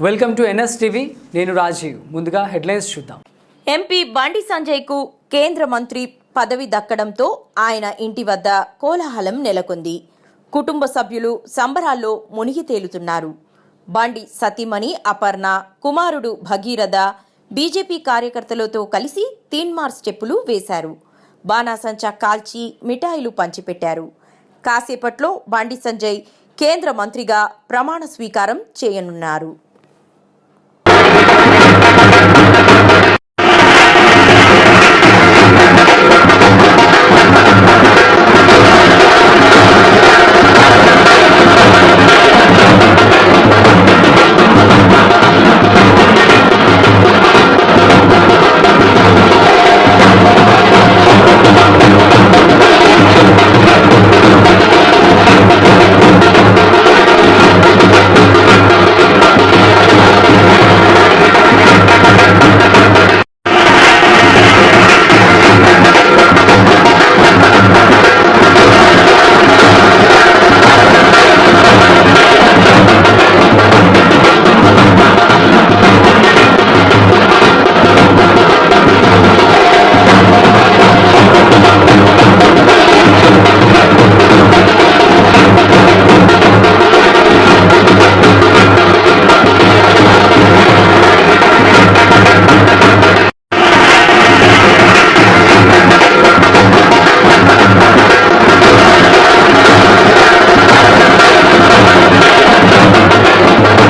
Welcome to NS TV. నేను రాజీవ్. ముందుగా headlines చూద్దాం. ఎంపీ బండి సంజయ్కు కేంద్ర మంత్రి పదవి దక్కడంతో ఆయన ఇంటి వద్ద కోలాహలం నెలకొంది. కుటుంబ సభ్యులు సంబరాల్లో మునిగి తేలుతున్నారు. బండి సతీమణి అపర్ణ కుమారుడు భగీరథ బీజేపీ కార్యకర్తలతో కలిసి తీన్మార్ స్టెప్పులు వేశారు. బాణాసంచా కాల్చి మిఠాయిలు పంచిపెట్టారు. కాసేపట్లో బండి సంజయ్ కేంద్ర మంత్రిగా ప్రమాణ స్వీకారం చేయనున్నారు. Thank you.